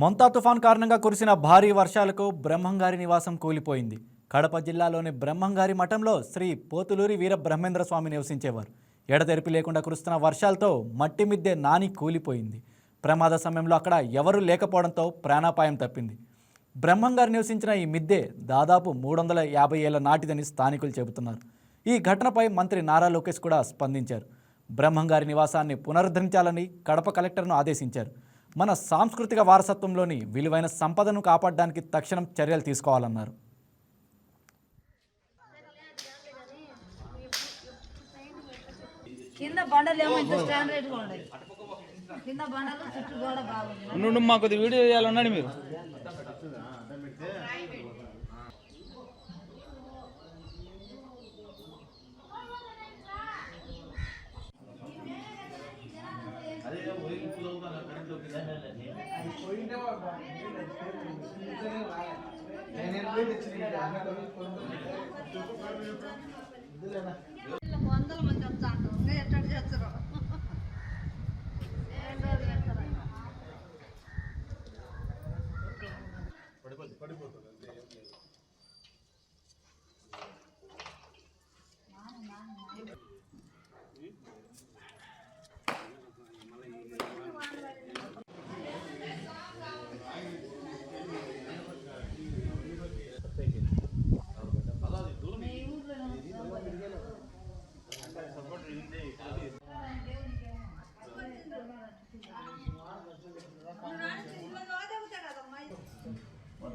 మొంతా తుఫాన్ కారణంగా కురిసిన భారీ వర్షాలకు బ్రహ్మంగారి నివాసం కూలిపోయింది. కడప జిల్లాలోని బ్రహ్మంగారి మఠంలో శ్రీ పోతులూరి వీర బ్రహ్మేంద్ర స్వామి నివసించేవారు. ఎడతెరిపి లేకుండా కురుస్తున్న వర్షాలతో మట్టి మిద్దె నాని కూలిపోయింది. ప్రమాద సమయంలో అక్కడ ఎవరూ లేకపోవడంతో ప్రాణాపాయం తప్పింది. బ్రహ్మంగారు నివసించిన ఈ మిద్దె దాదాపు మూడు వందల యాభై ఏళ్ళ నాటిదని స్థానికులు చెబుతున్నారు. ఈ ఘటనపై మంత్రి నారా లోకేష్ కూడా స్పందించారు. బ్రహ్మంగారి నివాసాన్ని పునరుద్ధరించాలని కడప కలెక్టర్ను ఆదేశించారు. మన సాంస్కృతిక వారసత్వంలోని విలువైన సంపదను కాపాడడానికి తక్షణం చర్యలు తీసుకోవాలన్నారు. కింద బండలు ఏమో ఇంత స్టాండర్డ్గా ఉన్నాయి. కింద బండలు చుట్టూ గోడ బాగుంది. నుండి మాకు కొద్దిగా వీడియో చేయాలన్నాడు మీరు. వందల మంది వస్తా అంటారు ఇంకా ఎట్లా చేస్తారు పడిపోతుంది పడిపోతుంది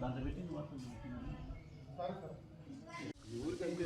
దాంట్లో పెట్టి ఊరికైతే